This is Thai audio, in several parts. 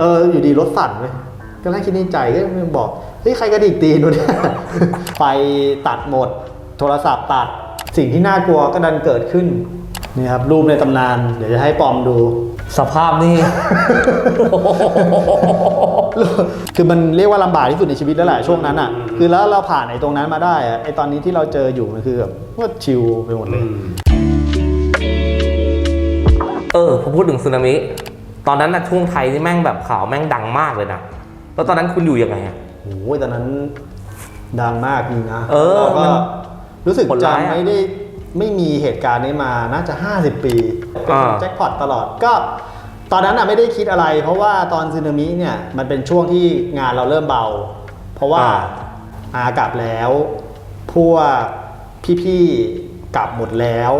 เอออยู่ดีรถสั่นเลยก็นั่งคิดในใจก็มันบอกเฮ้ยใครกระดิกตีนวะเนี่ยไฟตัดหมด โทรศัพท์ตัดสิ่งที่น่ากลัวก็ดันเกิดขึ้นนี่ครับรูปในตำนาน เดี๋ยวจะให้ปอมดู สภาพนี่ คือมันเรียกว่าลำบากที่สุดในชีวิตแล้วแหละช่วงนั้นอะ คือแล้วเราผ่านไอ้ตรงนั้นมาได้อะไอ้ตอนนี้ที่เราเจออยู่มันคือแบบว่าชิลไปหมดเลย เออพอพูดถึงสึนามิ ตอนนั้นนะช่วงไทยนี่แม่งแบบข่าวแม่งดังมากเลยนะ แล้วตอนนั้นคุณอยู่ยังไงอะ โอ้ยตอนนั้นดังมากจริงนะเออราก็มันรู้สึกผลจะร้ายอะไม่ได้ไม่มีเหตุการณ์นี้มาน่าจะ 50 ปีเป็นอ่า แจ็คพอตตลอดก็ ตอนนั้นอะไม่ได้คิดอะไร เพราะว่าตอนซึนามิเนี่ยมันเป็นช่วงที่งานเราเริ่มเบา เพราะว่าอากลับแล้ว พวกพี่ๆกลับหมดแล้ว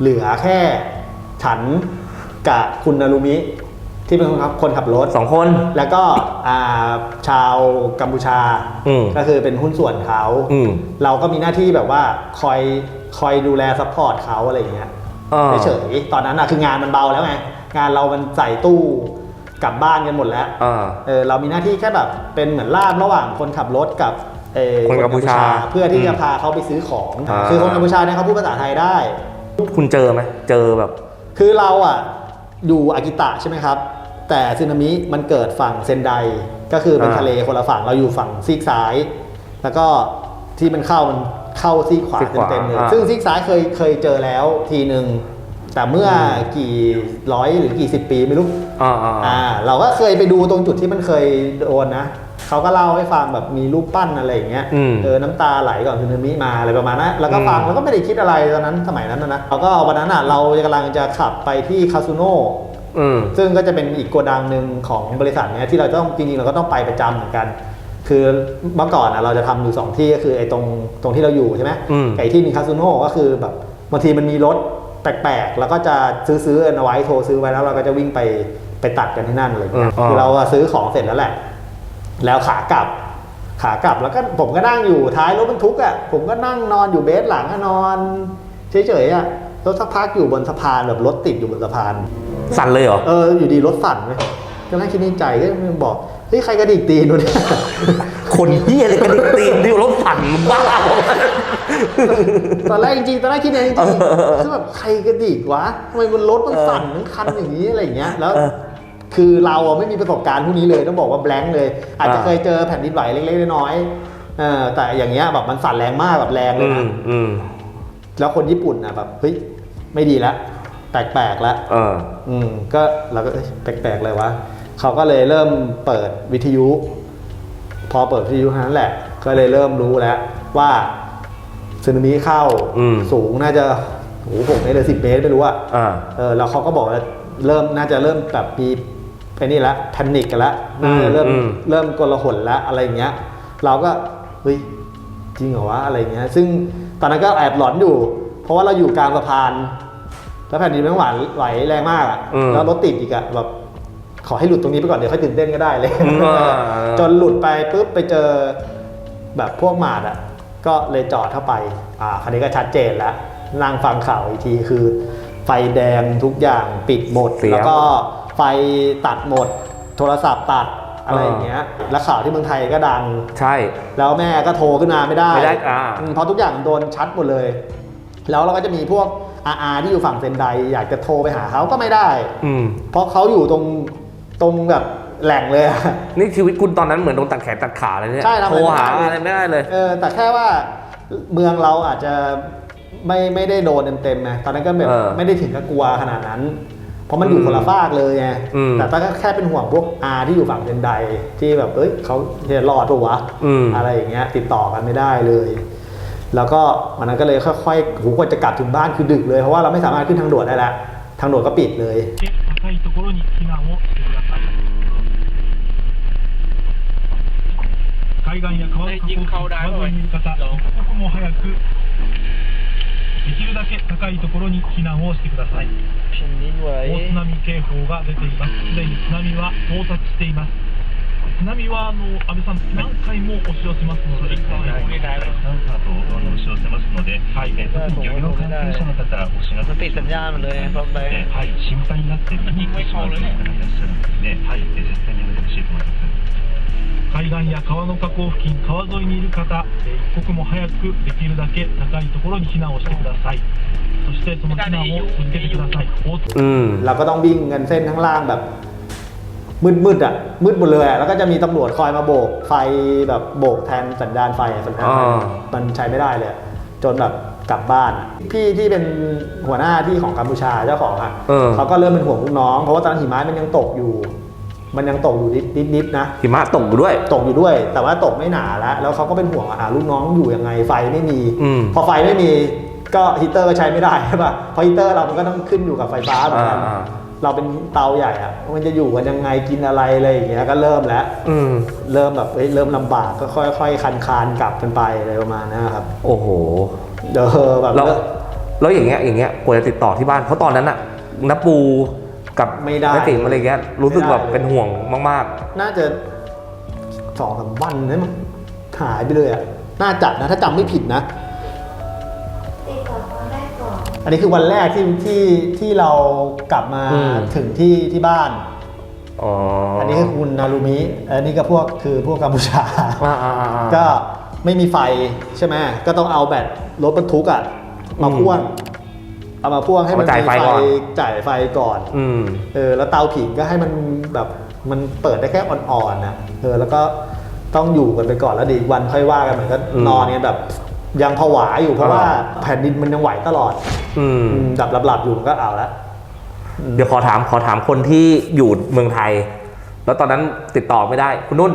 เหลือแค่ฉัน กับคุณนารุมิ ที่เป็นคนขับคนขับรถ สองคน แล้วก็อ่าชาวกัมพูชาอืมก็คือเป็นหุ้นส่วนเขาอืม เราก็มีหน้าที่แบบว่าคอยคอยดูแลซัพพอร์ตเขาอะไรอย่างเงี้ยอ่า เฉยๆตอนนั้นอะคืองานมันเบาแล้วไงงานเรามันใส่ตู้กลับบ้านกันหมดแล้ว อ่า เออเรามีหน้าที่แค่แบบเป็นเหมือนล่ามระหว่างคนขับรถกับเออคนกัมพูชาเพื่อที่จะอืมพาเขาไปซื้อของ อ่า คือคนกัมพูชาเนี่ยเขาพูดภาษาไทยได้ คุณเจอไหมเจอแบบ คือเราอะ อยู่อากิตะใช่ไหมครับ แต่สึนามิมันเกิดฝั่งเซนไดก็คือเป็นอ่า ทะเลคนละฝั่งเราอยู่ฝั่งซีกซ้าย แล้วก็ที่มันเข้ามันเข้าซีกขวาซีกขวาเต็มๆเลยอ่า ซึ่งซีกซ้ายเคยเคยเจอแล้วทีหนึ่งแต่เมื่อกี่ร้อยหรือกี่สิบปีไม่รู้ อ่าอ่า อ่าเราก็เคยไปดูตรงจุดที่มันเคยโดนนะ เขาก็เล่าให้ฟังแบบมีรูปปั้นอะไรอย่างเงี้ยอืมเออน้ำตาไหลก่อนสึนามิมาอะไรประมาณนั้นแล้วก็ฟังอืมแล้วก็ไม่ได้คิดอะไรตอนนั้นสมัยนั้นนะนะเราก็วันนั้นอะเรากำลังจะขับไปที่คาซูโนอืมซึ่งก็จะเป็นอีกโกดังหนึ่งของบริษัทเนี้ยที่เราต้องจริงๆเราก็ต้องไปประจำเหมือนกัน คือเมื่อก่อนอะเราจะทำอยู่สองที่ก็คือไอ้ตรงตรงที่เราอยู่ใช่ไหมอืมไอ้ที่หนึงคาซูโนก็คือแบบบางทีมันมีรถแปลกๆ แล้วก็จะซื้อซื้อเอาไว้โทรซื้อไว้แล้วเราก็จะวิ่งไปไปตัดกันที่นั่นอะไรอย่างเงี้ยอืมคือเราอะซื้อของเสร็จแล้วแหละ แล้วขากลับ ขากลับแล้วก็ผมก็นั่งอยู่ท้ายรถบรรทุกอะผมก็นั่งนอนอยู่เบสหลังอะนอนเฉยๆอะรถสักพักอยู่บนสะพานแบบรถติดอยู่บนสะพาน สั่นเลยเหรอ เอออยู่ดีรถสั่นเลยก็นั่งคิดในใจก็มันบอกเฮ้ยใครกระดิกตีนวะเนี่ยคนเฮียอะไรกระดิกตีนที่รถสั่นบ้าตอนแรกจริงๆตอนแรกคิดเองจริงๆคือแบบใครกระดิกวะทำไมมันรถมันสั่นทั้งคันอย่างนี้อะไรอย่างเงี้ยแล้วเออ คือเราอะไม่มีประสบการณ์พวกนี้เลยต้องบอกว่าแบงค์เลย อาจจะอ่าเคยเจอแผ่นดินไหวเล็กๆน้อยๆเออแต่อย่างเงี้ยแบบมันสั่นแรงมากแบบแรงเลอืยมนะอืมแล้วคนญี่ปุ่นอะแบบเฮ้ยไม่ดีแล้วแปลกๆแล้วเออ อืมก็เราก็เอ้ยแปลกๆเลยวะเขาก็เลยเริ่มเปิดวิทยุ พอเปิดวิทยุเท่านั้นแหละ ก็เลยเริ่มรู้แล้วว่าสึนามิเข้าอืม สูงน่าจะโอ้โหหกเมตรหรือสิบเมตรไม่รู้อะ อ่า เออแล้วเขาก็บอกว่าเริ่มน่าจะเริ่มแบบมี ไอ้นี่ละแพนิคกันแล้วน่าจะเริ่มอืมเริ่มกลหนแล้วอะไรอย่างเงี้ย เราก็เฮ้ยจริงเหรอวะอะไรอย่างเงี้ย ซึ่งตอนนั้นก็แอบหลอนอยู่ เพราะว่าเราอยู่กลางสะพาน แล้วแผ่นดินมันไหวไหวแรงมากอะอืมแล้วรถติดอีกอะแบบขอให้หลุดตรงนี้ไปก่อนเดี๋ยวค่อยตื่นเต้นก็ได้เลยอืมอ่าจนหลุดไปปุ๊บไปเจอแบบพวกหมาดอะก็เลยจอดเข้าไป อ่าคันนี้ก็ชัดเจนแล้วนั่งฟังข่าวอีกทีคือ ไฟแดงทุกอย่างปิดหมดเสียแล้วก็ ไฟตัดหมด โทรศัพท์ตัดอะไรอย่างเงี้ยแล้วข่าวที่เมืองไทยก็ดัง ใช่ แล้วแม่ก็โทรขึ้นมาไม่ได้ไม่ได้อ่าอืมเพราะทุกอย่างโดนชัดหมดเลย แล้วเราก็จะมีพวกอาอาที่อยู่ฝั่งเซนไดอยากจะโทรไปหาเขาก็ไม่ได้ อืม เพราะเขาอยู่ตรงตรงแบบแหล่งเลยอะ นี่ชีวิตคุณตอนนั้นเหมือนโดนตัดแขนตัดขาเลยเนี่ยใช่ทำอะไรโทรหาไม่ได้เลยอะไรไม่ได้เลย เออแต่แค่ว่าเมืองเราอาจจะไม่ไม่ได้โดนเต็มๆนะตอนนั้นก็แบบเออ ไม่ได้ถึงกับกลัวขนาดนั้น เพราะมันอยู่ อืม คนละฟากเลยไง อืม แต่ก็แค่เป็นห่วงพวกอาที่อยู่ฝั่งเซนไดที่แบบเอ้ยเขาจะรอดปะวะ อืม อะไรอย่างเงี้ยติดต่อกันไม่ได้เลย แล้วก็วันนั้นก็เลยค่อยๆหูกว่าจะกลับถึงบ้านคือดึกเลยเพราะว่าเราไม่สามารถขึ้นทางด่วนได้แล้วทางด่วนก็ปิดเลย で高いところに避難をしてください海岸や川の河口川沿いにいる方一刻も早く できるだけ高いところに避難をしてください。大津波警報が出ています。すでに津波は到達しています。津波はあの安倍さん、何回も押し寄せますので、何回も押し寄せますので、はい。えー、特に漁業関係者の方、押し寄せて、はい、心配になって見に行ってしまう方がい。らっしゃるんですね、はい、えー、絶対にやめてほしい。と思い。ます。海岸や川の河口付近、川沿いにいる方、えー一刻も早くできるだけ高いところに避難をしてください。そしてその避難を続けてください。大津 อืม เราก็ต้องวิ่งกันเส้นข้างล่างแบบ มืดๆอ่ะ มืดหมดเลยอะแล้วก็จะมีตำรวจคอยมาโบกไฟแบบโบกแทนสัญญาณไฟอะสัญญาณไฟ อ่า มันใช้ไม่ได้เลยอะจนแบบกลับบ้านอะพี่ที่เป็นหัวหน้าที่ของกัมพูชาเจ้าของอ่ะ เออ เขาก็เริ่มเป็นห่วงลูกน้อง เพราะว่าตอนนนหิมะมันยังตกอยู่ มันยังตกอยู่นิดนิดๆนะ หิมะตกอยู่ด้วย ตกอยู่ด้วย แต่ว่าตกไม่หนาแล้ว แล้วเขาก็เป็นห่วงว่าอ่าลูกน้องอยู่ยังไงไฟไม่มี อืมพอไฟไม่มีก็ฮีตเตอร์ก็ใช้ไม่ได้ใช่ป่ะเพราะฮีตเตอร์เรามันก็ต้องขึ้นอยู่กับไฟฟ้าเหมือนกันอ่า เราเป็นเตาใหญ่อะมันจะอยู่กันยังไงกินอะไรอะไรอย่างเงี้ยก็เริ่มแล้ว อืม เริ่มแบบเฮ้ยเริ่มลำบากก็ค่อย ๆ คันคานๆกลับกันไปอะไรประมาณนั้นครับโอ้โหเดอแบบแล้ว แล้วอย่างเงี้ย อย่างเงี้ยกว่าจะติดต่อที่บ้าน เพราะตอนนั้นอะนับปู กับไม่ได้น้าติ๋มอะไรเงี้ยรู้สึกไม่ได้แบบเป็นห่วงมาก น่าจะสองสามวันนะมั้งหายไปเลยอะน่าจัดนะ ถ้าจำไม่ผิดนะ ติดต่อตอนแรกก่อนอันนี้คือวันแรกที่ที่ที่เรากลับมาอืม ถึงที่ที่บ้าน ๆอ๋ออัอันนี้คือคุณนารุมิ อันนี้ก็พวกคือพวกกัมพูชา อ่าอ่าอ่าอ่า ก็ไม่มีไฟใช่ไหมก็ต้องเอาแบตรถบรรทุกอะมาอืมพ่วง เอามาพ่วงให้มันเอามาจ่ายมีไฟก่อน จ่ายไฟก่อน อืม เออแล้วเตาผิงก็ให้มันแบบมันเปิดได้แค่อ่อนๆนะเออแล้วก็ต้องอยู่กันไปก่อนแล้วเดียวอีกวันค่อยว่ากันเหมือนก็อืมนอนเนี่ยแบบยังผวาอยู่เพราะอ่าว่า แผ่นดินมันยังไหวตลอดอืมอืม ดับหลับๆอยู่มันก็เอาละเดี๋ยวขอถามขอถามคนที่อยู่เมืองไทย แล้วตอนนั้นติดต่อไม่ได้คุณนุ่น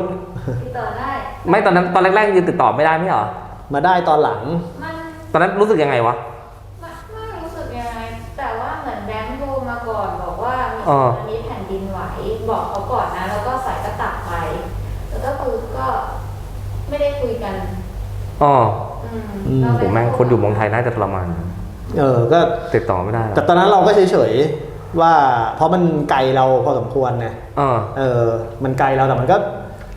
ติดต่อได้ ไม่ตอนนั้นตอนแรกๆยังติดต่อไม่ได้ไม่ใช่เหรอ มาได้ตอนหลังมันตอนนั้นรู้สึกยังไงวะ มันไม่รู้สึกยังไง แต่ว่าเหมือนแบงค์โทรมาก่อนบ อกว่ามีอ่าอันนี้แผ่นดินไหวบอกเขาก่อนนะ แล้วก็สายก็ตัดไป แล้วก็คือก็ไม่ได้คุยกัน อ๋ออืมอืมล้วโหแม่งคนอยู่เมืองไทยน่าจะทรมานเออก็ ติดต่อไม่ได้หรอแต่ตอนนั้นเราก็เฉยๆว่าเพราะมันไกลเราพอสมควรไงอ่าเออมันไกลเราแต่มันก็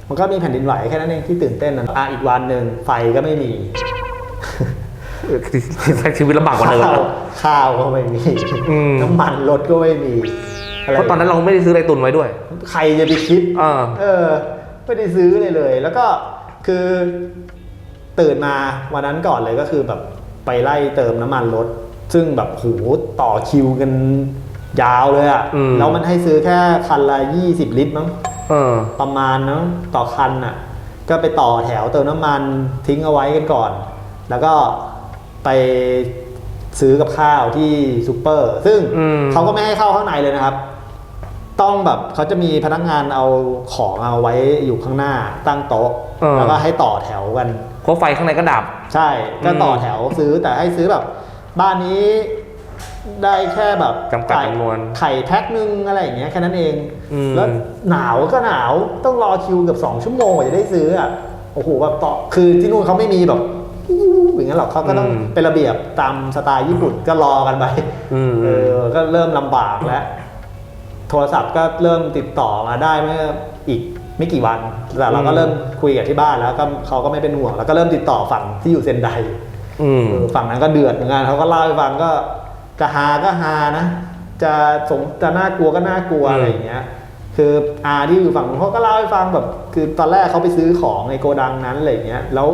มันก็มีแผ่นดินไหวแค่นั้นเองที่ตื่นเต้นนะอะอีกวันหนึ่งไฟก็ไม่มีใช้ชีวิตลำบากกว่าเดิม ข้าวข้าวก็ไม่มี อืม น้ำมันรถก็ไม่มีอะไร เพราะตอนนั้นเราไม่ได้ซื้ออะไรตุนไว้ด้วย ใครจะไปคิดอ่าเออไม่ได้ซื้อเลยเลย แล้วก็คือตื่นมาวันนั้นก่อนเลยก็คือแบบไปไล่เติมน้ำมันรถ ซึ่งแบบโหต่อคิวกันยาวเลยอะอืมแล้วมันให้ซื้อแค่คันละ20ลิตรมั้งเออประมาณนะต่อคันน่ะ ก็ไปต่อแถวเติมน้ำมันทิ้งเอาไว้กันก่อน แล้วก็ไปซื้อกับข้าวที่ซูเปอร์ ซึ่งอืมเขาก็ไม่ให้เข้าข้างในเลยนะครับ ต้องแบบเขาจะมีพนักงานเอาของเอาไว้อยู่ข้างหน้าตั้งโต๊ะแล้วก็ให้ต่อแถวกัน เพราะไฟข้างในก็ดับ ใช่ก็ต่ออมแถวซื้อแต่ให้ซื้อแบบ บ้านนี้ได้แค่แบบจำกัดไก่จำนวนไข่แพ็คนึงอะไรอย่างเงี้ยแค่นั้นเองอืม แล้วหนาวก็หนาวต้องรอคิวเกือบสองชั่วโมงกว่าจะได้ซื้ออะโอ้โหแบบต่อคือที่นู่นเขาไม่มีแบบอย่างนั้นหรอกเขาก็ต้องเป็นระเบียบตามสไตล์ญี่ปุ่นก็รอกันไป อืม เออ ก็เริ่มลำบากแล้วโทรศัพท์ก็เริ่มติดต่อมาได้เมื่ออีกไม่กี่วันแต่เราก็เริ่มคุยกับที่บ้านแล้วก็เขาก็ไม่เป็นห่วงแล้วก็เริ่มติดต่อฝั่งที่อยู่เซนไดอืมเออฝั่งนั้นก็เดือดเหมือนกันเขาก็เล่าให้ฟังก็จะฮาก็ฮานะ จะสงจะน่ากลัวก็น่ากลัวอืมอะไรอย่างเงี้ย คืออาที่อยู่ฝั่งนู้นเขาก็เล่าให้ฟังแบบ คือตอนแรกเขาไปซื้อของในโกดังนั้นอะไรอย่างเงี้ย แล้ว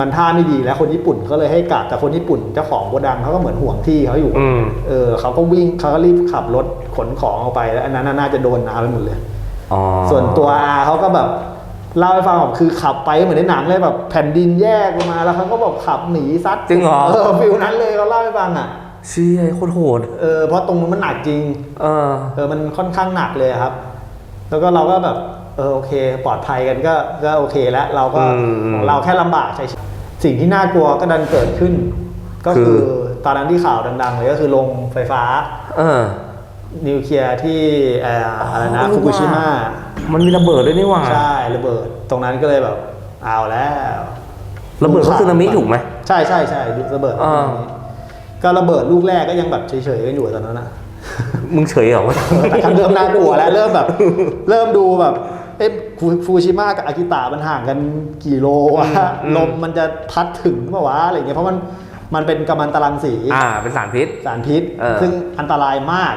มันท่าไม่ดีแล้วคนญี่ปุ่นเขาเลยให้กลับแต่คนญี่ปุ่นเจ้าของโกดังเขาก็เหมือนห่วงที่เขาอยู่อืมเออเขาก็วิ่งเขาก็รีบขับรถขนของออกไปแล้วอันนั้นน่ะน่าจะโดนน้ำไปหมดเลยอ๋อส่วนตัวอาเขาก็แบบเล่าให้ฟังแบบคือขับไปเหมือนในหนังเลยแบบแผ่นดินแยกลงมาแล้วเขาก็แบบขับหนีซัดจริงเหรอเออฟิลนั้นเลยเขาเล่าให้ฟังอะเชี่ยโคตรโหดเออเพราะตรงนู้นมันหนักจริง เออ เออมันค่อนข้างหนักเลยครับ แล้วก็เราก็แบบ เออโอเค ปลอดภัยกันก็ก็โอเคแล้วเราก็อืม ของเราแค่ลำบากใช้ชีวิตสิ่งที่น่ากลัวก็ดันเกิดขึ้น ก็คืคืออตอนนั้นที่ข่าวดังๆเลยก็คือโรงไฟฟ้า เออ นิวเคลียร์ที่เอ่ออะไรนะอ๋อ ฟุกุชิมะมันมีระเบิดด้วยนี่หว่าใช่ระเบิด ตรงนั้นก็เลยแบบเอาแล้วระเบิดเพราะสึนามิถูกไหม ใช่ใช่ใช่ระเบิดอ่า ก็ระเบิดลูกแรกก็ยังแบบเฉยๆกันอยู่ตอนนั้นอะ มึงเฉยเหรอวะ แต่ก็เริ่มน่ากลัวแล้วเริ่มแบบ เริ่มดูแบบ เอ๊ะฟูฟูชิมะกับอากิตะมันห่างกันกี่โลวะอืมอืมลมมันจะพัดถึงเปล่าวะอะไรเงี้ยเพราะมันมันเป็นกัมมันตรังสีอ่าเป็นสารพิษสารพิษเออซึ่ซึ่งอันตรายมาก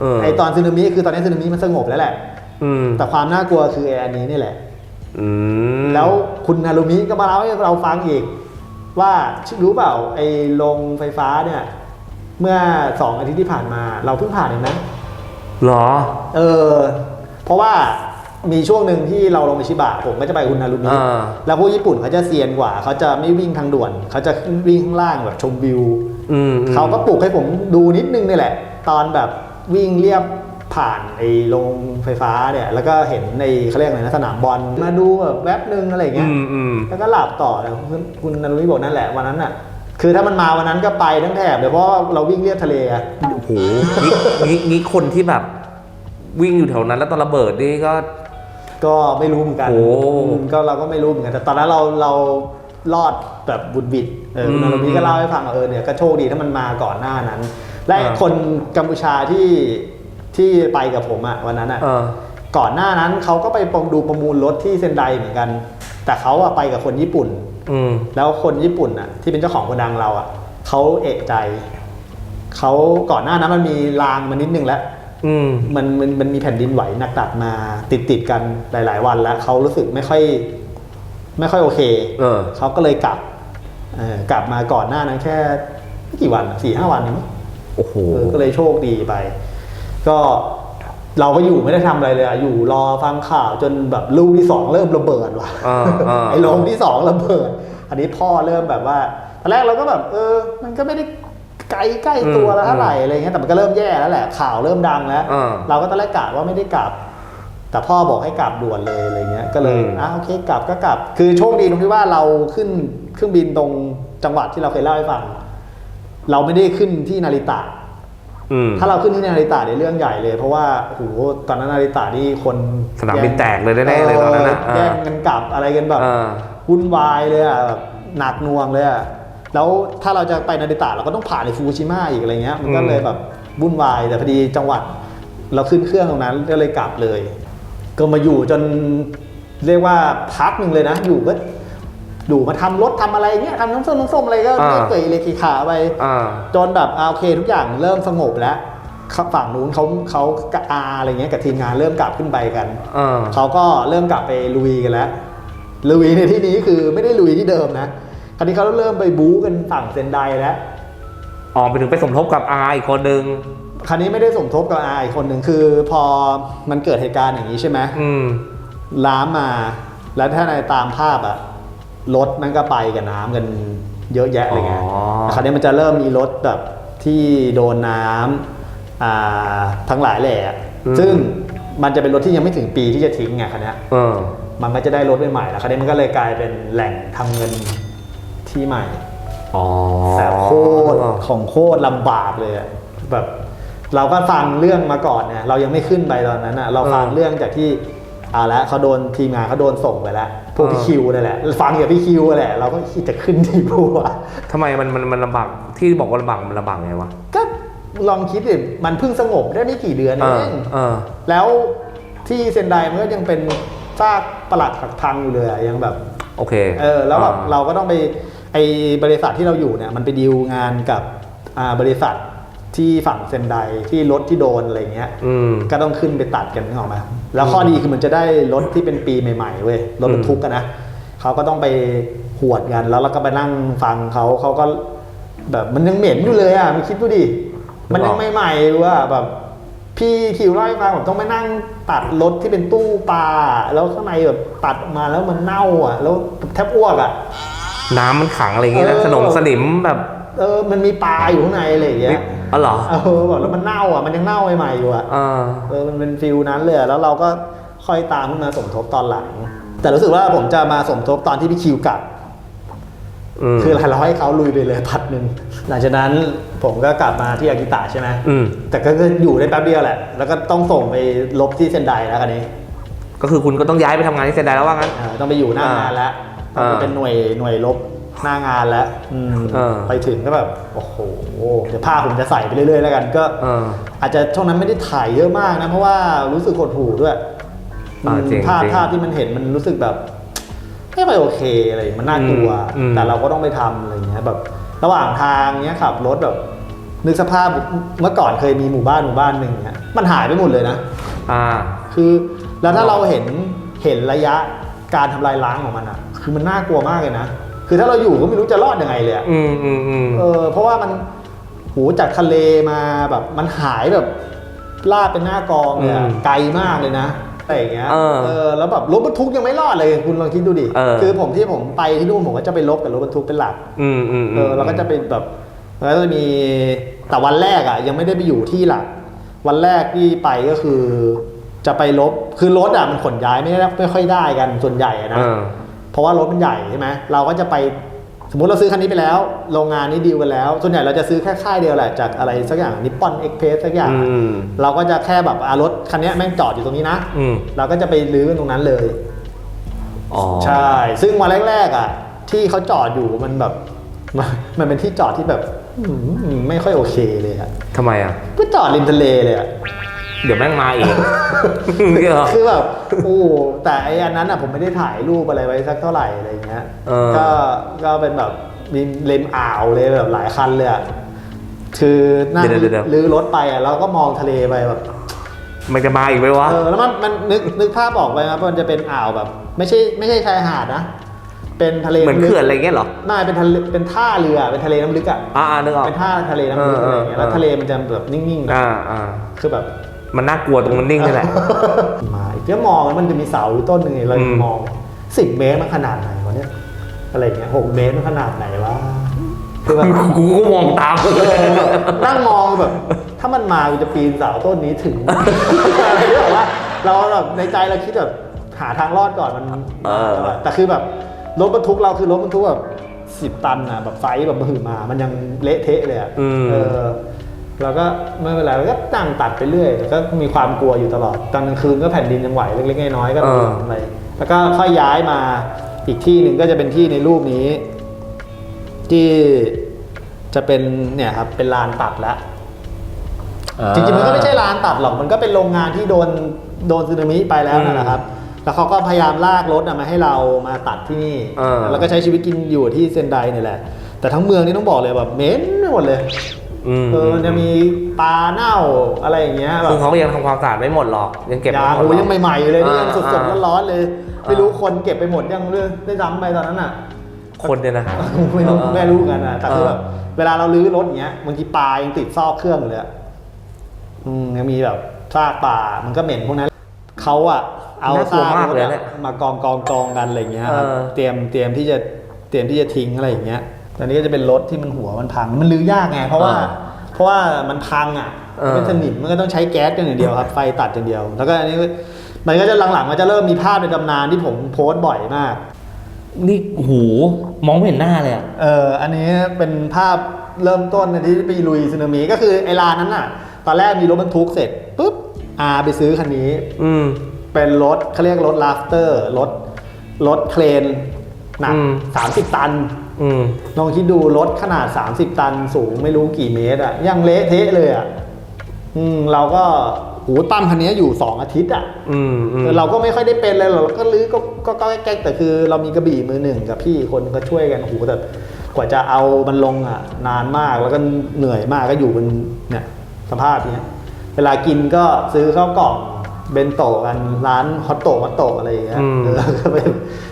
เออไอตอนซึนามิคือตอนนี้ซึนามิมันสงบแล้วแหละอืมแต่ความน่ากลัวคือไออันนี้นี่แหละอืมแล้วคุณนารุมิก็มาเล่าให้เราฟังอีก ว่ารู้เปล่าไอ้โรงไฟฟ้าเนี่ย เมื่อสองอาทิตย์ที่ผ่านมา เราเพิ่งผ่านเองนะเหรอ เออ เพราะว่า มีช่วงหนึ่งที่เราลงไปชิบะผมก็จะไปคุณนารุมิอ่า แล้วพวกญี่ปุ่นเขาจะเซียนกว่า เขาจะไม่วิ่งทางด่วน เขาจะวิ่งข้างล่างแบบชมวิว อืมอืม เขาก็ปลุกให้ผมดูนิดนึงนี่แหละ ตอนแบบวิ่งเรียบผ่านไอ้โรงไฟฟ้าเนี่ย แล้วก็เห็นในเขาเรียกอะไรนะสนามบอลมาดูแบบแวบนึงอะไรอย่างเงี้อืยมอืม แล้วก็หลับต่อแล้วคุณคุณนารุมิบอกนั่นแหละวันนั้นอะ คือถ้ามันมาวันนั้นก็ไปทั้งแถบเลยเพราะว่าเราวิ่งเรียบทะเลอะโอ้โหงี้งี้งี้คนที่แบบ วิ่งอยู่แถวนั้นแล้วตอนระเบิดนี่ก็ ก็ไม่รู้เหมือนกันโอ้อืมก็เราก็ไม่รู้เหมือนกันแต่ตอนนั้นเราเรารอดแบบบุดบิดเออคุณอืมนารุมิก็เล่าให้ฟังว่าเออเนี่ยก็โชคดีถ้ามันมาก่อนหน้านั้น และอ่าคนกัมพูชาที่ที่ไปกับผมอะวันนั้นอะเออก่อนหน้านั้นเขาก็ไปประดูประมูลรถที่เซนไดเหมือนกัน แต่เขาอะไปกับคนญี่ปุ่นอืมแล้วคนญี่ปุ่นอะที่เป็นเจ้าของโกดังเราอะเขาเอะใจเขาก่อนหน้านั้นมันมีรางมานิดนึงแล้วอื มมันมันมันมีแผ่นดินไหวหนักตัดมาติดติดๆกันหลาย ๆ วันแล้วเขารู้สึกไม่ค่อย ไม่ค่อยโอเคเออ เขาก็เลยกลับเออกลับมาก่อนหน้านั้นแค่ไม่กี่วันอะสี่ห้าวันเองมั้งโอ้โห เออก็เลยโชคดีไป ก็เราก็อยู่ไม่ได้ทำอะไรเลยอะอยู่รอฟังข่าวจนแบบลูกที่สองเริ่มระเบิดว่ะอ่าอ่า ไอ้โรงที่สองระเบิด อันนี้พ่อเริ่มแบบว่าตอนแรกเราก็แบบ เออ มันก็ไม่ได้ ไกลใกล้ตัวแล้วเท่าไหร่อะไรเงี้ยแต่มันก็เริ่มแย่แล้วแหละข่าวเริ่มดังแล้วอ่าเราก็ตอนแรกกะว่าไม่ได้กลับ แต่พ่อบอกให้กลับด่วนเลยอะไรเงี้ยก็เลยอืมอะโอเคกลับก็กลับ คือโชคดีตรงที่ว่าเราขึ้นเครื่องบินตรงจังหวัดที่เราเคยเล่าให้ฟัง เราไม่ได้ขึ้นที่นาริตะอืมถ้าเราขึ้นที่นาริตะในยเรื่องใหญ่เลย เพราะว่าโอ้โหตอนนั้นนาริตะนี่คนสนามบินแตกเลยแน่ๆเลยตอนนั้นน่ะแย่งกันกลับอะไรกันแบบเออวุ่นวายเลยอะแบบหนักหน่วงเลยอะ แล้วถ้าเราจะไปนาริตะเราก็ต้องผ่านในฟูกุชิมะอีกอะไรเงี้ยมันก็อืมเลยแบบวุ่นวายแต่พอดีจังหวัด เราขึ้นเครื่องตรงนั้นก็เลยกลับเลย ก็มาอยู่จนเรียกว่าพักหนึ่งเลยนะอยู่ก็อยู่มาทำรถทำอะไรเงี้ยทำน้ำส้มน้ำส้มอะไรก็อ่าเกยเลยขีขาไปอ่าจนแบบอ่าโอเคทุกอย่างเริ่มสงบแล้วฝั่งนู้นเขาเขากับอาอะไรเงี้ยกับทีมงานเริ่มกลับขึ้นไปกันอ่าเขาก็เริ่มกลับไปลุยกันแล้วลุยในที่นี้คือไม่ได้ลุยที่เดิมนะ คราวนี้เขาเริ่มไปบู๊กันฝั่งเซนไดแล้วออกไปถึงไปสมทบกับอาอีกคนนึง คราวนี้ไม่ได้สมทบกับอาอีกคนหนึ่งคือ พอมันเกิดเหตุการณ์อย่างนี้ใช่ไหมอืม ล้ามมา แล้วถ้าในตามภาพอะรถมันก็ไปกับน้ำกันเยอะแยะเลยไงอ๋อแต่คราวนี้มันจะเริ่มมีรถแบบที่โดนน้ำอ่าทั้งหลายแหละซึ่งมันจะเป็นรถที่ยังไม่ถึงปีที่จะทิ้งไงคันนี้ย เออ มันก็จะได้รถใหม่ๆแล้วคราวนี้มันก็เลยกลายเป็นแหล่งทำเงิน ที่ใหม่อ๋อแต่โคตรของโคตรลำบากเลยอะแบบ เราก็ฟังเรื่องมาก่อนเนี่ยเรายังไม่ขึ้นไปตอนนั้นอะเราฟังเรื่องจากที่เอาละเขาโดนทีมงานเขาโดนส่งไปแล้วพวกพี่คิวนั่นแหละ ฟังจากพี่คิวแหละเราก็คิดจะขึ้นที่บัวทำไมมันมันมันลำบากที่บอกว่าลำบากมันลำบากไงวะก็ลองคิดดิมันเพิ่งสงบได้ไม่กี่เดือนเอเอองเออแล้วที่เซนไดมันก็ยังเป็นซากปลักหักพังอยู่เลยอะยังแบบ โอเค เออ แล้วแบบอ่าเราก็ต้องไป ไอบริษัทที่เราอยู่เนี่ยมันไปดีลงานกับอ่าบริษัทที่ฝั่งเซนไดที่รถที่โดนอะไรเงี้ยอืมก็ต้องขึ้นไปตัดกันนึกออกไหมแล้วข้อดีคือมันจะได้รถที่เป็นปีใหม่ๆเว้ยรถบรรทุกกันนะเขาก็ต้องไปหวดกันแล้วเราก็ไปนั่งฟังเขาเขาก็แบบมันยังเหม็นอยู่เลยอะไม่คิดดูดิมันยังใหม่ๆอยู่อะแบบพี่คิวเล่าให้ฟังผมต้องไปนั่งตัดรถที่เป็นตู้ปลาแล้วข้างในแบบตัดออกมาแล้วมันเน่าอะ แล้วแทบอ้วกอะ น้ำมันขังอะไรอย่างเงี้ยนะเออ สนมสนิมแบบเออมันมีปลาอยู่ข้างในอะไรอย่างเงี้ยอ๋อเหรอเออแบบแล้วมันเน่าอะมันยังเน่าใหม่ๆอยู่อะ เออ เออ มันเป็นฟิลนั้นเลยอะแล้วเราก็ค่อยตามขึ้นมาสมทบตอนหลัง แต่รู้สึกว่าผมจะมาสมทบตอนที่พี่คิวกลับ อืมคืออะไรเราให้เขาลุยไปเลยพัดหนึ่ง หลังจากนั้นผมก็กลับมาที่อากิตะใช่ไหม อืมแต่ก็อยู่ได้แป๊บเดียวแหละ แล้วก็ต้องส่งไปลบที่เซนไดแล้วคันนี้ก็คือคุณก็ต้องย้ายไปทำงานที่เซนไดแล้วว่างั้น เออต้องไปอยู่หน้างานแล้ว ต้องไปอ่าเป็นหน่วยหน่วยลบหน้างานแล้วอืมเออไปถึงก็แบบโอ้โหเดี๋ยวผ้าผมจะใส่ไปเรื่อยๆแล้วกันก็เอออาจจะช่วงนั้นไม่ได้ถ่ายเยอะมากนะเพราะว่ารู้สึกหดหู่ด้วยอ่าจริงภาพจริงภาพที่มันเห็นมันรู้สึกแบบ ไม่ค่อยโอเคอะไรอย่างเงี้ยมันน่ากลัวอืม แต่เราก็ต้องไปทำอะไรอย่างเงี้ยแบบ ระหว่างทางเนี้ยขับรถแบบ นึกสภาพเมื่อก่อนเคยมีหมู่บ้านหมู่บ้านหนึ่งเนี้ยมันหายไปหมดเลยนะ อ่า คือแล้วถ้าเราเห็นเห็นระยะการทำลายล้างของมันอะ คือมันน่ากลัวมากเลยนะ คือถ้าเราอยู่ก็ไม่รู้จะรอดยังไงเลยอะอืมอืมอืมเออเพราะว่ามันหูจากทะเลมาแบบมันหายแบบลาดเป็นหน้ากองเลยอะอืมไกลมากเลยนะอะไรอย่างเงี้ยเออแล้วแบบรถบรรทุกยังไม่รอดเลยคุณลองคิดดูดิเออ คือผมที่ผมไปที่นู่นผมก็จะไปลบกับรถบรรทุกเป็นหลัก อืมอืมเออเราก็จะเป็นแบบแล้วก็จะมีแต่วันแรกอะ ยังไม่ได้ไปอยู่ที่หลัก วันแรกที่ไปก็คือ จะไปลบคือรถอะมันขนย้ายไม่ได้ไม่ค่อยได้กันส่วนใหญ่อะนะ เออ เพราะว่ารถมันใหญ่ใช่ไหมเราก็จะไปสมมติเราซื้อคันนี้ไปแล้ว โรงงานนี้ดีลกันแล้ว ส่วนใหญ่เราจะซื้อแค่ค่ายเดียวแหละจากอะไรสักอย่างนิปปอนเอ็กเพสสักอย่างอืมเราก็จะแค่แบบอะรถคันเนี้ยแม่งจอดอยู่ตรงนี้นะอืมเราก็จะไปรื้อกันตรงนั้นเลยอ๋อใช่ ซึ่งวันแรกๆอะ ที่เขาจอดอยู่มันแบบมันมันเป็นที่จอดที่แบบอืมไม่ค่อยโอเคเลยอะทำไมอะก็จอดริมทะเลเลยอะ เดี๋ยวแม่งมาอีกเนี่ยเหรอคือแบบโอ้แต่ไออันนั้นอะผมไม่ได้ถ่ายรูปอะไรไว้สักเท่าไหร่อะไรเงี้ยเออก็ก็เป็นแบบมีเลนอ่าวเลยแบบหลายคันเลยอะคือนั่งเดี๋ยวเดี๋ยวเดี๋ยวลื้อรถไปอะแล้วก็มองทะเลไปแบบมันจะมาอีกไหมวะเออแล้วมันมันนึกนึกภาพออกไปครับมันจะเป็นอ่าวแบบ ไม่ใช่ไม่ใช่ชายหาดนะเป็นทะเลเหมือนำลึกเขื่อนอะไรเงี้ยเหรอไม่เป็นทะเลเป็นท่าเรือเป็นทะเลน้ำลึกอะอ่าอ่านึกออกเป็นท่าทะเลน้ำลึกเอออะไรอย่างเงี้ยเออแล้วทะเลมันจะแบบนิ่งๆนะอ่าอ่าคือแบบ มันน่ากลัวตรงมันนิ่งนี่แหละ มาอีกก็มองแล้วมันจะมีเสาอยู่ต้นหนึ่งเราอืมมองสิบเมตรมันขนาดไหนวะเนี่ยอะไรอย่างเงี้ยหกเมตรมันขนาดไหนวะคือแบบกูก็มองตามเออนั่งมองแบบ ถ้ามันมากูจะปีนเสาต้นนี้ถึงอะไรที่แบบว่าเราแบบในใจเราคิดแบบหาทางรอดก่อนมันเออแต่คือแบบรถบรรทุกเราคือรถบรรทุกแบบสิบตันอะแบบไซส์แบบมือมา มันยังเละเทะเลยอะอืมเออ เราก็ไม่เป็นไรเราก็ตั้งตัดไปเรื่อยแต่ก็มีความกลัวอยู่ตลอด ตอนกลางคืนก็แผ่นดินยังไหวเล็กๆน้อยๆก็เออไปแล้วก็ค่อยย้ายมาอีกที่หนึ่งก็จะเป็นที่ในรูปนี้ ที่จะเป็นเนี่ยครับเป็นลานตัดแล้วจริงๆมันก็ไม่ใช่ร้านตัดหรอกมันก็เป็นโรงงานที่โดนโดนสึนามิไปแล้วนั่นแหละครับ แล้วเขาก็พยายามลากรถอะมาให้เรามาตัดที่นี่เออแล้วก็ใช้ชีวิตกินอยู่ที่เซนไดนี่แหละ แต่ทั้งเมืองนี่ต้องบอกเลยแบบเหม็นไปหมดเลย อืม เออมันจะมีปลาเน่าอะไรอย่างเงี้ยแบซึ่บงเขาก็ยังทำความสะอาดไม่หมดหรอก ยังเก็บยาไม่หมดโอ้หรอก ยังใหม่ๆอยู่เลยนี่อ่ายังสดอ่า ๆร้อนๆเลยอ่าไม่รู้คนเก็บไปหมดยังเลยได้ซ้ำไปตอนนั้นอะ คนเนี่ยนะ ไม่รู้เออไม่รู้กันนะแต่คือเออแบบเวลาเราลื้อรถอย่างเงี้ยบางทีปลายังติดซอกเครื่องอยู่เลยอะอืมยังมีแบบซากปลามันก็เหม็นพวกนั้นเขาอะเอาน่ากลัวซากมากรถเลยอะเนี่ยมากองกองกองกันอะไรเงี้ยครับเออ เตรียมเตรียมที่จะเตรียมที่จะทิ้งอะไรอย่างเงี้ย ตอนนี้ก็จะเป็นรถที่มันหัวมันพัง มันลื้อยากไง เพราะว่า เพราะว่ามันพังอะเออมันสนิมมันก็ต้องใช้แก๊สกันอย่างเดียวครับ ไฟตัดอย่างเดียว แล้วก็อันนี้มันก็จะหลังๆมันจะเริ่มมีภาพในตำนานที่ผมโพสต์บ่อยมาก นี่หูมองไม่เห็นหน้าเลยอะ เออ อันนี้เป็นภาพเริ่มต้นในที่ไปลุยสึนามิก็คือไอ้ลานนั้นน่ะ ตอนแรกมีรถบรรทุกเสร็จปุ๊บอาไปซื้อคันนี้ อืมเป็นรถเขาเรียกรถลาฟเตอร์รถรถเครนหนักอืม30ตันอืม ลองคิดดูรถขนาด 30 ตันสูงไม่รู้กี่เมตรอะยังเละเทะเลยอะอืมเราก็หูปั้มคันนี้อยู่ 2 อาทิตย์อะอืมอืมเราก็ไม่ค่อยได้เป็นเลยหรอกเราก็ลื้อก็ก็ก็แก๊กๆแต่คือเรามีกระบี่มือหนึ่งกับพี่คนก็ช่วยกันโอ้โหแต่กว่าจะเอามันลงอะนานมากแล้วก็เหนื่อยมากก็อยู่บนเนี่ยสภาพเนี้ยเวลากินก็ซื้อข้าวกล่อง เบนโตะกันร้านฮอตโตะฮอตโตะอะไรอย่างเงี้ยอืมเออก็ไป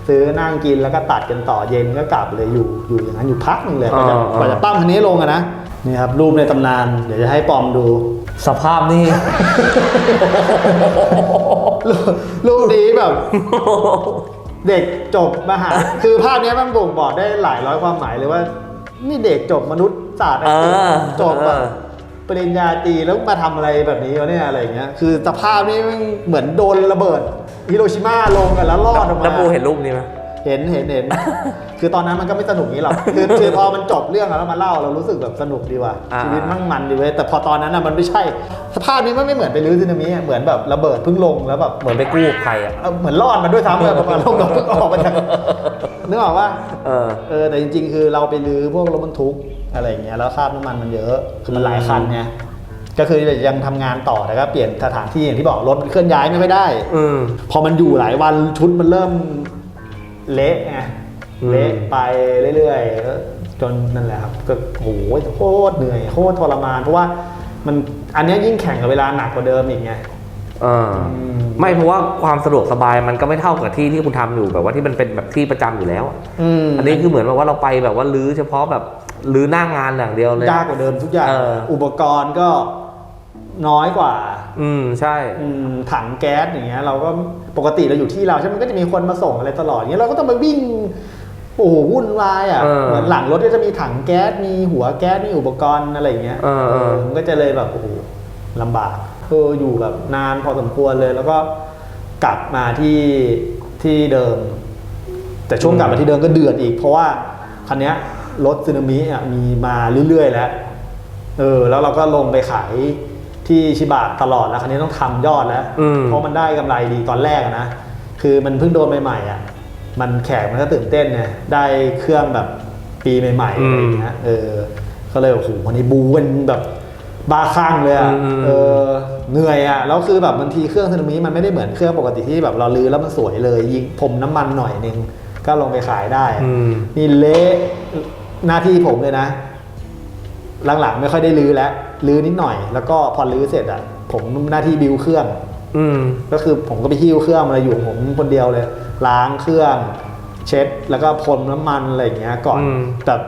ซื้อนั่งกินแล้วก็ตัดกันต่อเย็นก็กลับเลยอยู่อยู่อย่างนั้นอยู่พักหนึ่งเลยกว่าจะกว่าจะปั้มคันนี้ลงอะนะนี่ครับรูปในตำนานเดี๋ยวจะให้ปอมดู สภาพนี่ รูปรูปนี้แบบ เด็กจบมหาคือภาพเนี้ยมันบ่งบอกได้หลายร้อยความหมายเลยว่า นี่เด็กจบมนุษยศาสตร์อังกฤษเออจบแบบเออ ปริญญาตรีแล้วมาทำอะไรแบบนี้วะเนี่ยอะไรอย่างเงี้ยคือสภาพนี่แม่งเหมือนโดนระเบิดฮิโรชิมาลงกันแล้วรอดออกมาแล้วปูเห็นรูปนี้ไหมเห็นเห็นเห็นคือตอนนั้นมันก็ไม่สนุกนี้หรอกคือคือพอมันจบเรื่องแล้วมาเล่าเรารู้สึกแบบสนุกดีว่ะอ่าชีวิตมั่งมันดีเว้ยแต่พอตอนนั้นน่ะมันไม่ใช่ สภาพนี้มันไม่เหมือนไปรื้อซึนามิอะเหมือนแบบระเบิดเพิ่งลงแล้วแบบเหมือนไปกู้ใครอะเออเหมือนรอดมันด้วยซ้ำเลยประมาณลงกับเพิ่งออกมาจากนึกออกว่าเออเออแต่จริง ๆ คือเราไปรื้อพวกรถบรรทุก อะไรอย่างเงี้ยแล้วคราบน้ำมันมันเยอะคือมันหลายคันไงก็คือยังทำงานต่อแต่ก็เปลี่ยนสถานที่อย่างที่บอกรถมันเคลื่อนย้ายไม่ค่อยได้อืมพอมันอยู่หลายวันชุดมันเริ่มเละไงอืมเละไปเรื่อยๆแล้วจนนั่นแหละครับก็โหโคตรเหนื่อยโคตรทรมานเพราะว่ามันอันเนี้ยยิ่งแข่งกับเวลาหนักกว่าเดิมอีกไง เอออม ไม่เพราะว่าความสะดวกสบายมันก็ไม่เท่ากับที่ที่คุณทำอยู่แบบว่าที่มันเป็นแบบที่ประจำอยู่แล้วอะอืมอันนี้คือเหมือนแบบว่าเราไปแบบว่าลื้อเฉพาะแบบลื้อหน้างานอย่างเดียวเลย ยากกว่าเดิมทุกอย่าง เออ อุปกรณ์ก็น้อยกว่าอืมใช่ อืมถังแก๊สอย่างเงี้ย เราก็ปกติเราอยู่ที่เราใช่ไหมมันก็จะมีคนมาส่งอะไรตลอดอย่างเงี้ยเราก็ต้องไปวิ่ง โอ้โหวุ่นวายอะเออเหมือนหลังรถก็จะมีถังแก๊สมีหัวแก๊สมีอุปกรณ์อะไรอย่างเงี้ยเออเออ มันก็จะเลยแบบโอ้โหลำบาก คืออยู่แบบนานพอสมควรเลย แล้วก็กลับมาที่ที่เดิม แต่ช่วงกลับมาที่เดิมก็เดือดอีก เพราะว่าคันเนี้ยรถซึนามิอะมีมาเรื่อยๆแล้วเออแล้วเราก็ลงไปขายที่ชิบะตลอดแล้วคันนี้ต้องทำยอดแล้วอืมเพราะมันได้กำไรดีตอนแรกอะนะคือมันเพิ่งโดนใหม่ๆอะมันแขกมันก็ตื่นเต้นไงได้เครื่องแบบปีใหม่ๆอะไรอย่างเงี้ยเออ ก็เลยโอ้โหวันนี้บูกันแบบบ้าคลั่งเลยอะอืมเออ เหนื่อยอะแล้วคือแบบบางทีเครื่องซึนามิมันไม่ได้เหมือนเครื่องปกติที่แบบเราลื้อแล้วมันสวยเลย ยิงพรมน้ำมันหน่อยนึงก็ลงไปขายได้อะอืมนี่เละหน้าที่ผมเลยนะ หลังๆไม่ค่อยได้ลื้อแล้วลื้อนิดหน่อย แล้วก็พอลื้อเสร็จอะ ผมหน้าที่บิวเครื่อง อืมก็คือผมก็ไปหิ้วเครื่องมาอยู่ของผมคนเดียวเลย ล้างเครื่อง เช็ดแล้วก็พรมน้ำมันอะไรอย่างเงี้ย ก่อนอืมแบบ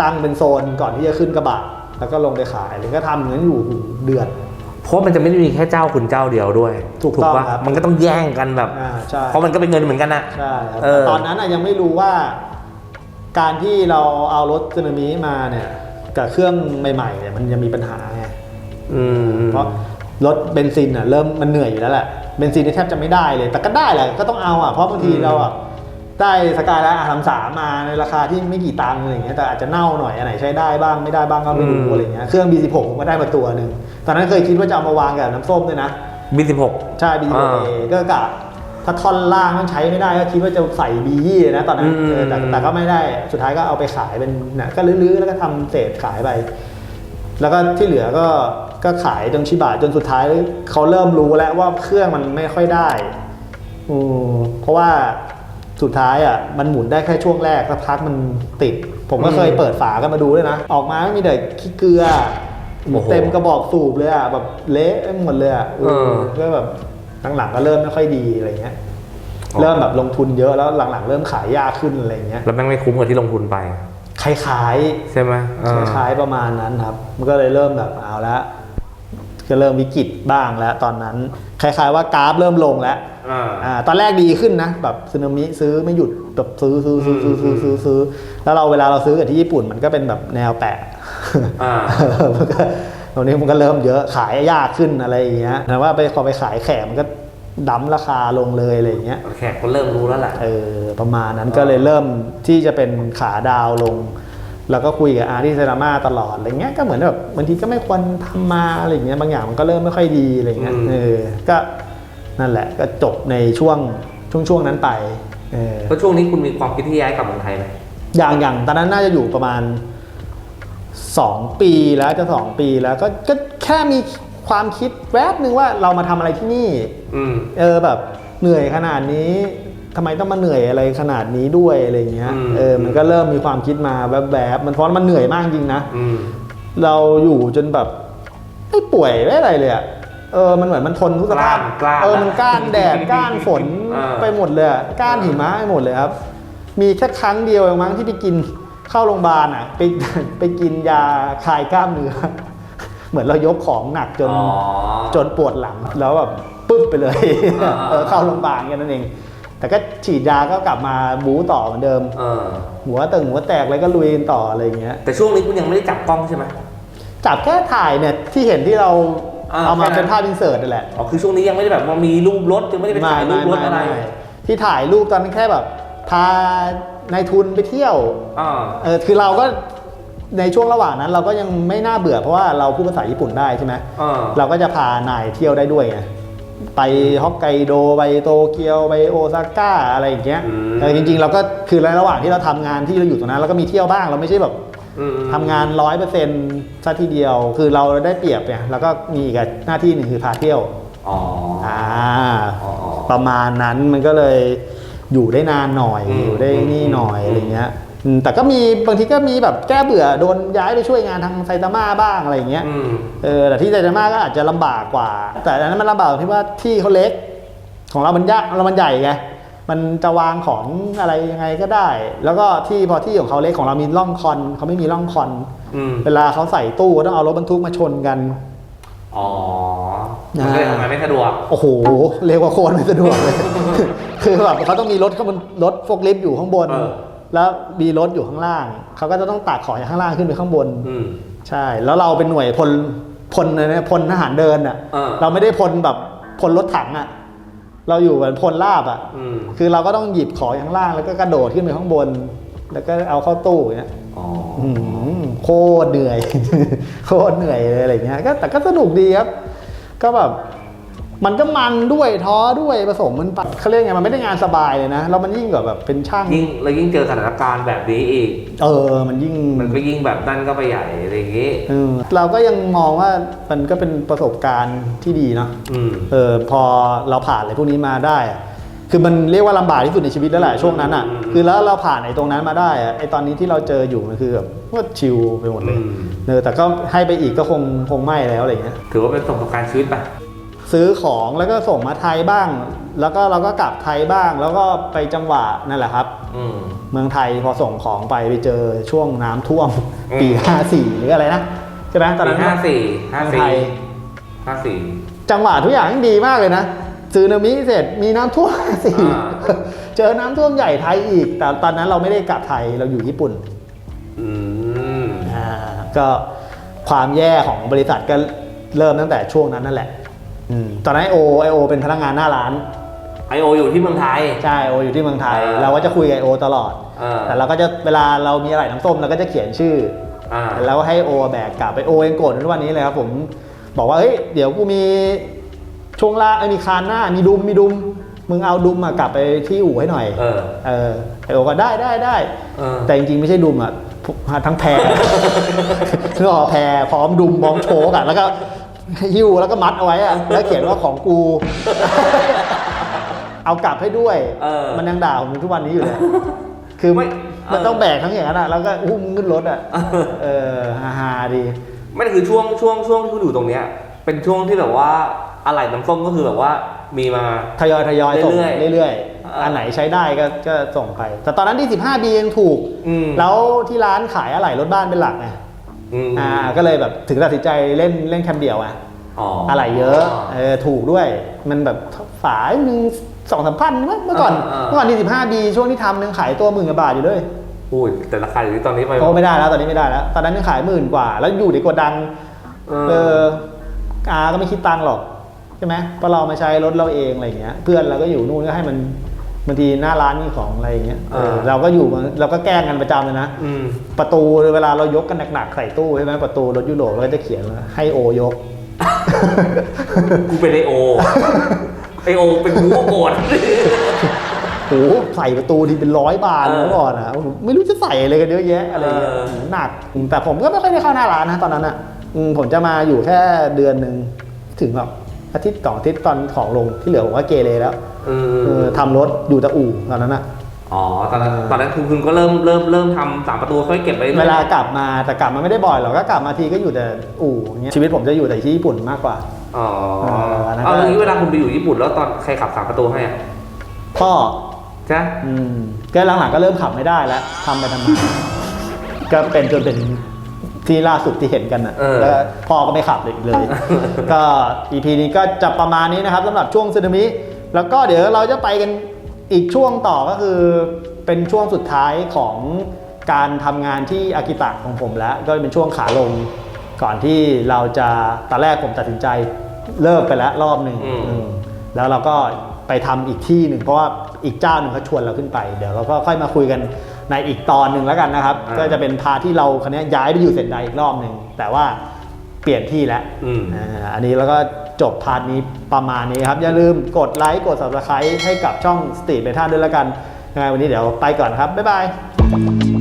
ตั้งเป็นโซนก่อนที่จะขึ้นกระบะแล้วก็ลงไปขายหรือก็ทำอย่างนั้นอยู่เดือด เพราะมันจะไม่ได้มีแค่เจ้าคุณเจ้าเดียวด้วยถูกต้องปะครับมันก็ต้องแย่งกันแบบ อ่าใช่ เพราะมันก็เป็นเงินเหมือนกันนะ ใช่ครับเออ แต่ตอนนั้นอะยังไม่รู้ว่า การที่เราเอารถซึนามิมาเนี่ยกับเครื่องใหม่ๆเนี่ยมันยังมีปัญหาไงอืม เพราะรถเบนซินอะเริ่มมันเหนื่อยอยู่แล้วแหละเบนซินนี่แทบจะไม่ได้เลย แต่ก็ได้แหละก็ต้องเอาอะเพราะบางทีเราอะ ได้สกายไลน์อาร์สามมาในราคาที่ไม่กี่ตังค์อะไรอย่างเงี้ยแต่อาจจะเน่าหน่อยอันไหนใช้ได้บ้างไม่ได้บ้างก็ไม่รู้อะไรอย่างเงี้ยเครื่อง B16 ผมก็ได้มาตัวหนึ่งตอนนั้นเคยคิดว่าจะเอามาวางกับน้ำส้มด้วยนะบีสิบหกใช่ B16 อ่าก็กะถ้าท่อนล่างมันใช้ไม่ได้ก็คิดว่าจะใส่ B ยี่นะตอนนั้นอืมเออแต่แต่ก็ไม่ได้สุดท้ายก็เอาไปขายเป็นนะก็ลื้อๆแล้วก็ทำเศษขายไป แล้วก็ที่เหลือก็ก็ขายจนชิบะจนสุดท้ายเขาเริ่มรู้แล้วว่าเครื่องมันไม่ค่อยได้อืมเพราะว่า สุดท้ายอะมันหมุนได้แค่ช่วงแรกสักพักมันติด ผมก็เคยอืมเปิดฝากันมาดูด้วยนะ ออกมาไม่มีแต่ขี้เกลือโอ้โหเต็มกระบอกสูบเลยอะแบบเละไปหมดเลยอะเออก็แบบหลังๆก็เริ่มไม่ค่อยดีอะไรเงี้ยอ๋อเริ่มแบบลงทุนเยอะแล้วหลังๆ เริ่มขายยากขึ้นอะไรเงี้ยแล้วแม่งไม่คุ้มกับที่ลงทุนไปคล้ายๆใช่ไหมเออคล้ายๆประมาณนั้นครับ มันก็เลยเริ่มแบบเอาละก็เริ่มวิกฤตบ้างแล้ว ตอนนั้นคล้ายๆว่ากราฟเริ่มลงแล้ว อ่าอ่าตอนแรกดีขึ้นนะแบบซึนามิซื้อไม่หยุดแบบซื้อซื้อซื้อซื้อซื้อซื้อซื้อแล้วเราเวลาเราซื้อกับที่ญี่ปุ่นมันก็เป็นแบบแนวแปะอ่ามันก็ตรงนี้มันก็เริ่มเยอะขายยากขึ้นอะไรอย่างเงี้ยแต่ว่าไปพอไปขายแขกมันก็ดั้มราคาลงเลยอะไรอย่างเงี้ยแขกก็เริ่มรู้แล้วแหละเออประมาณนั้นก็เลยเริ่มที่จะเป็นขาดาวลง แล้วก็คุยกับอาร์ที่เซรามาตลอดอะไรเงี้ยก็เหมือนแบบบางทีก็ไม่ควรทำมาอะไรเงี้ยบางอย่างมันก็เริ่มไม่ค่อยดีอะไรเงี้ยอืมเออก็ นั่นแหละก็จบในช่วงช่วงช่วงนั้นไปเออแล้วช่วงนี้คุณมีความคิดที่ย้ายกลับเมืองไทยไหมอย่างอย่างตอนนั้นน่าจะอยู่ประมาณสองปีแล้วจะสองปีแล้วก็ก็แค่มีความคิดแวบหนึ่งว่าเรามาทำอะไรที่นี่ อืม เออแบบเหนื่อยขนาดนี้ทำไมต้องมาเหนื่อยอะไรขนาดนี้ด้วยอะไรเงี้ยอืม เออมันก็เริ่มมีความคิดมาแวบๆมันเพราะมันเหนื่อยมากจริงนะ อืม เราอยู่จนแบบไม่ป่วยไม่อะไรเลยอะ เออมันเหมือนมันทนทุกสภาพกล้านกล้านเออมันก้านแดดก้านฝนอ่า ไปหมดเลยอะก้านหิมะไปหมดเลยครับ มีแค่ครั้งเดียวเองมั้งที่ไปกินเข้าโรงพยาบาลอะไปไปกินยาคลายกล้ามเนื้อ เหมือนเรายกของหนักจน อ๋อ จนปวดหลังแล้วแบบปึ๊บไปเลยอ่า เออเข้าโรงพยาบาลแค่นั้นเอง แต่ก็ฉีดยาก็กลับมาบู๊ต่อเหมือนเดิม เออหัวตึงหัวแตกอะไรก็ลุยกันต่ออะไรอย่างเงี้ย แต่ช่วงนี้คุณยังไม่ได้จับกล้องใช่ไหม จับแค่ถ่ายเนี่ยที่เห็นที่เรา อ่าเอามาแค่นั้น เป็นภาพอินเสิร์ตนั่นแหละ อ๋อคือช่วงนี้ยังไม่ได้แบบว่ามีรูปรถยังไม่ได้ไปถ่ายรูปรถอะไรที่ถ่ายรูปตอนนั้นแค่แบบพานายทุนไปเที่ยวอ่าเออคือเราก็ในช่วงระหว่างนั้น เราก็ยังไม่น่าเบื่อเพราะว่าเราพูดภาษาญี่ปุ่นได้ใช่ไหมอ่าเราก็จะพานายเที่ยวได้ด้วยไงไปฮอกไกโดไปโตเกียวไปโอซาก้าอะไรอย่างเงี้ยอืมแต่จริงๆ เราก็คือในระหว่างที่เราทำงานที่เราอยู่ตรงนั้นเราก็มีเที่ยวบ้างเราไม่ใช่แบบอืมอืม ทำงานร้อยเปอร์เซ็นต์ซะทีเดียว คือเราได้เปรียบเนี่ยแล้วก็มีอีกหน้าที่หนึ่งคือพาเที่ยวอ๋ออ่าอ๋ออ๋อประมาณนั้นมันก็เลยอยู่ได้นานหน่อยอืมอยู่ได้นี่หน่อยอืมอะไรเงี้ยอืมแต่ก็มีบางทีก็มีแบบแก้เบื่อโดนย้ายไปช่วยงานทางไซตามะบ้างอะไรเงี้ยอืมเออแต่ที่ไซตามะก็อาจจะลำบากกว่า แต่อันนั้นมันลำบากตรงที่ว่าที่เขาเล็ก ของเรามันยากเรามันใหญ่ไง มันจะวางของอะไรยังไงก็ได้ แล้วก็ที่พอที่ของเขาเล็กของเรามีร่องคอนเขาไม่มีร่องคอนอืมเวลาเขาใส่ตู้ก็ต้องเอารถบรรทุกมาชนกันอ๋อมันก็เลยทำงานไม่สะดวก โอ้โห เรียกว่าโคนไม่สะดวกเลย คือแบบเขาต้องมีรถข้างบนรถโฟกลิฟต์อยู่ข้างบนเออแล้วมีรถอยู่ข้างล่าง เขาก็จะต้องตากของจากข้างล่างขึ้นไปข้างบนอืมใช่ แล้วเราเป็นหน่วยพลพลอะไรนะพลทหารเดินอะเออเราไม่ได้พลแบบพลรถถังอะ เราอยู่เหมือนพลลาบอะอืมคือเราก็ต้องหยิบของจากข้างล่างแล้วก็กระโดดขึ้นไปข้างบน แล้วก็เอาเข้าตู้อย่างเงี้ยอ๋ออื้อหือโคตรเหนื่อย โคตรเหนื่อยเลยอะไรเงี้ยก็แต่ก็สนุกดีครับ ก็แบบ มันก็มันด้วยท้อด้วยผสมมันปะเขาเรียกไงมันไม่ได้งานสบายเลยนะแล้วมันยิ่งกว่าแบบเป็นช่างยิ่งแล้วยิ่งเจอสถานการณ์แบบนี้อีก เออ มันยิ่งมันก็ยิ่งแบบนั่นก็ไปใหญ่อะไรอย่างงี้เออเราก็ยังมองว่ามันก็เป็นประสบการณ์ที่ดีเนาะอืมเออพอเราผ่านอะไรพวกนี้มาได้อะคือมันเรียกว่าลำบากที่สุดในชีวิตแล้วแหละช่วงนั้นอะอืมคือแล้วเราผ่านไอ้ตรงนั้นมาได้อะไอ้ตอนนี้ที่เราเจออยู่มันคือแบบว่าชิลไปหมดเลยอืมเออแต่ก็ให้ไปอีกก็คงคงไม่แล้วอะไรเงี้ยถือว่าเป็นประสบการณ์ชีวิตไป ซื้อของแล้วก็ส่งมาไทยบ้าง แล้วก็เราก็กลับไทยบ้าง แล้วก็ไปจังหวะนั่นแหละครับ อืม เมืองไทยพอส่งของไปไปเจอช่วงน้ำท่วม อืม ปี 54 หรืออะไรนะ ใช่ไหมตอนปีนั้นห้าสี่ห้าเมืองไทสี่ยห้าสี่ จังหวะทุกอย่างดีมากเลยนะซึนามิเสร็จมีน้ำท่วม สี่อ่า เจอน้ำท่วมใหญ่ไทยอีก แต่ตอนนั้นเราไม่ได้กลับไทยเราอยู่ญี่ปุ่น อืม อ่าก็ความแย่ของบริษัทก็เริ่มตั้งแต่ช่วงนั้นนั่นแหละอืม ตอนนั้นไอโอไอโอเป็นพนักงานหน้าร้าน ไอโออยู่ที่เมืองไทย ใช่โออยู่ที่เมืองไทย อ่าเราก็จะคุยกับไอโอตลอด อ่า แต่เราก็จะเวลาเรามีอะไรน้ำส้มเราก็จะเขียนชื่ออ่าแล้วให้โอแบกกลับไปโอยังโกรธทุกวันนี้เลยครับผมบอกว่าเฮ้ยเดี๋ยวกูมีช่วงล่างไอ้ยมีคานหน้ามีดุมมีดุม มึงเอาดุมมากลับไปที่อู่ให้หน่อยเออ เออไอโอก็ได้ได้ได้เออ แต่จริงๆไม่ใช่ดุมอะทั้งแพรนึกออกแพรพร้อมดุมพร้อมโชกอะแล้วก็ หิ้วแล้วก็มัดเอาไว้อะแล้วเขียนว่าของกู เอากลับให้ด้วย เออ มันยังด่าผมทุกวันนี้อยู่เลยคือไม่มันเออต้องแบกทั้งอย่างนั้นอะแล้วก็อุ้มขึ้นรถอะเออฮาฮาๆดี ไม่คือช่วงช่วงช่วงที่คุณอยู่ตรงเนี้ย เป็นช่วงที่แบบว่าอะไรน้ำส้มก็คือแบบว่ามีมา ทยอยทยอยส่งเรื่อยๆเรื่อยอ่าๆอันไหนใช้ได้ก็ก็ส่งไป แต่ตอนนั้นที่ 15 b ยังถูก อืมแล้วที่ร้านขายอะไหล่รถบ้านเป็นหลักไง อืม อ่าก็เลยแบบถึงตัดสินใจเล่นเล่นแคมเดียวอะอ๋ออะไหล่เยอะเออถูกด้วย มันแบบฝายหนึ่งสองสามพันมั้งเมื่อก่อน อ่าอ่า เมื่อก่อนที่15 b ช่วงที่ทำยังขายตัวหมื่นกว่าบาทอยู่เลยอุ้ยแต่ราคาอยู่ที่ตอนนี้ไป โอ้ไม่ได้แล้วตอนนี้ไม่ได้แล้ว ตอนนั้นยังขายหมื่นกว่า แล้วอยู่ในโกดัง เอเออออาก็ไม่คิดตังค์หรอก ใช่ไหมเพราะเรามาใช้รถเราเองอะไรอย่างเงี้ย เพื่อนเราก็อยู่นู่นก็ให้มัน บางทีหน้าร้านมีของอะไรอย่างเงี้ยเอออ่าเราก็อยู่มาเราก็แกล้งกันประจำเลยนะอืม ประตูเวลาเรายกกันหนักๆใส่ตู้ใช่ไหมประตูรถยุโรปเราก็จะเขียนว่าให้โอยก กูเป็นไอโอ ไอโอเป็นกูก็โกรธ โอ้โหใส่ประตูทีเป็นร้อยบาทเลยเออเมื่อก่อนอะไม่รู้จะใส่อะไรกันเยอะแยะอะไรเงี้ยเออ หนักแต่ผมก็ไม่ค่อยได้เข้าหน้าร้านนะตอนนั้นอะอืมผมจะมาอยู่แค่เดือนหนึ่งถึงแบบอาทิตย์สองอาทิตย์ตอนของลงที่เหลือผมก็เกเรแล้ว เอเอออทำรถอยู่แต่อู่ตอนนั้นอะ อ๋อตอนนั้นตอนนั้นคุณคุณก็เริ่มเริ่มเริ่มทำสามประตูค่อยเก็บไปรื่อยๆ เวลากลับมาแต่กลับมาไม่ได้บ่อยหรอกก็กลับมาทีก็อยู่แต่อู่อย่างเงี้ยชีวิตผมจะอยู่แต่ที่ญี่ปุ่นมากกว่า อ๋อเอออันนั้นก็ เอาอย่างนี้เวลาคุณไปอยู่ญี่ปุ่นแล้วตอนใครขับสามประตูให้อะพ่อใช่ไหมอืมก็หลังๆก็เริ่มขับไม่ได้แล้วทำไปทำมาก็เป็นจนเป็นที่ล่าสุดที่เห็นกันอะแล้วพ่อก็ไม่ขับเลยอีกเลย ก็ EP นี้ก็จะประมาณนี้นะครับสำหรับช่วงซึนามิ แล้วก็เดี๋ยวเราจะไปกันอีกช่วงต่อก็คือเป็นช่วงสุดท้ายของการทำงานที่อากิตะของผมแล้ว ก็เป็นช่วงขาลงก่อนที่เราจะตอนแรกผมตัดสินใจเลิกไปแล้วรอบหนึ่งอืมแล้วเราก็ไปทำอีกที่หนึ่งเพราะว่าอีกเจ้าหนึ่งเขาชวนเราขึ้นไป เดี๋ยวเราก็ค่อยมาคุยกันในอีกตอนหนึ่งแล้วกันนะครับก็จะเป็นพาร์ทที่เราคันนี้ยย้ายไปอยู่เซนไดอีกรอบหนึ่งแต่ว่าเปลี่ยนที่แล้วอืม อ่าอันนี้แล้วก็ จบพาร์ทนี้ประมาณนี้ครับ อย่าลืมกดไลค์กด subscribe ให้กับช่องสตรีทเบท่าด้วยแล้วกันยังไงวันนี้เดี๋ยวไปก่อนครับ บ๊ายบาย